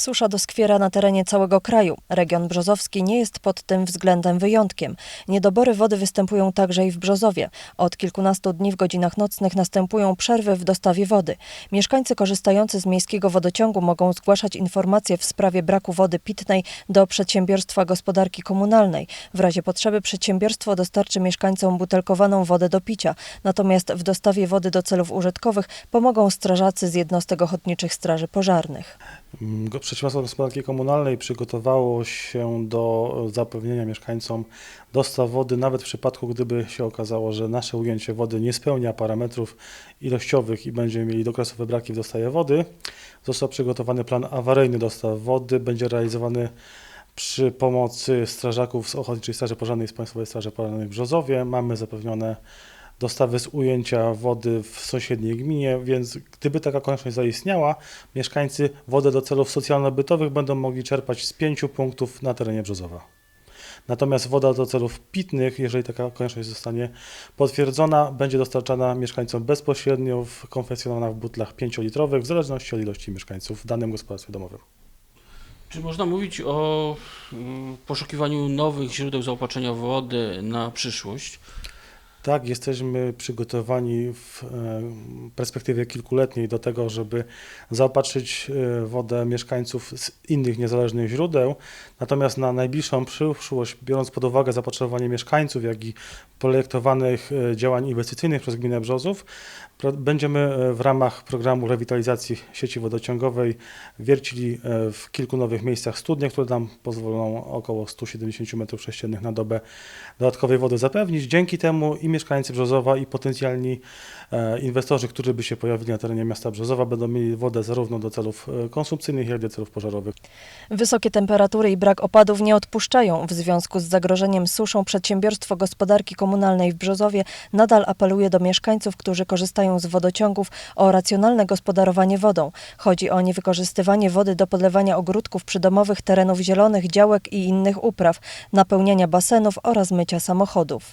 Susza doskwiera na terenie całego kraju. Region brzozowski nie jest pod tym względem wyjątkiem. Niedobory wody występują także i w Brzozowie. Od kilkunastu dni w godzinach nocnych następują przerwy w dostawie wody. Mieszkańcy korzystający z miejskiego wodociągu mogą zgłaszać informacje w sprawie braku wody pitnej do Przedsiębiorstwa Gospodarki Komunalnej. W razie potrzeby przedsiębiorstwo dostarczy mieszkańcom butelkowaną wodę do picia. Natomiast w dostawie wody do celów użytkowych pomogą strażacy z jednostek ochotniczych straży pożarnych. Przedsiębiorstwo Gospodarki Komunalnej przygotowało się do zapewnienia mieszkańcom dostaw wody, nawet w przypadku, gdyby się okazało, że nasze ujęcie wody nie spełnia parametrów ilościowych i będziemy mieli okresowe braki w dostawie wody. Został przygotowany plan awaryjny dostaw wody, będzie realizowany przy pomocy strażaków z Ochotniczej Straży Pożarnej i z Państwowej Straży Pożarnej w Brzozowie. Mamy zapewnione dostawy z ujęcia wody w sąsiedniej gminie, więc gdyby taka konieczność zaistniała, mieszkańcy wodę do celów socjalno-bytowych będą mogli czerpać z pięciu punktów na terenie Brzozowa. Natomiast woda do celów pitnych, jeżeli taka konieczność zostanie potwierdzona, będzie dostarczana mieszkańcom bezpośrednio w konfesjonowana w butlach 5-litrowych, w zależności od ilości mieszkańców w danym gospodarstwie domowym. Czy można mówić o mm, poszukiwaniu nowych źródeł zaopatrzenia wody na przyszłość? Tak, jesteśmy przygotowani w e, perspektywie kilkuletniej do tego, żeby zaopatrzyć e, wodę mieszkańców z innych niezależnych źródeł. Natomiast na najbliższą przyszłość, biorąc pod uwagę zapotrzebowanie mieszkańców, jak i projektowanych e, działań inwestycyjnych przez gminę Brzozów, będziemy w ramach programu rewitalizacji sieci wodociągowej wiercili w kilku nowych miejscach studnie, które nam pozwolą około 170 m3 na dobę dodatkowej wody zapewnić. Dzięki temu i mieszkańcy Brzozowa, i potencjalni e, inwestorzy, którzy by się pojawili na terenie miasta Brzozowa, będą mieli wodę zarówno do celów e, konsumpcyjnych, jak i do celów pożarowych. Wysokie temperatury i brak opadów nie odpuszczają. W związku z zagrożeniem suszą Przedsiębiorstwo Gospodarki Komunalnej w Brzozowie nadal apeluje do mieszkańców, którzy korzystają z wodociągów o racjonalne gospodarowanie wodą. Chodzi o niewykorzystywanie wody do podlewania ogródków przydomowych, terenów zielonych, działek i innych upraw, napełniania basenów oraz mycia samochodów.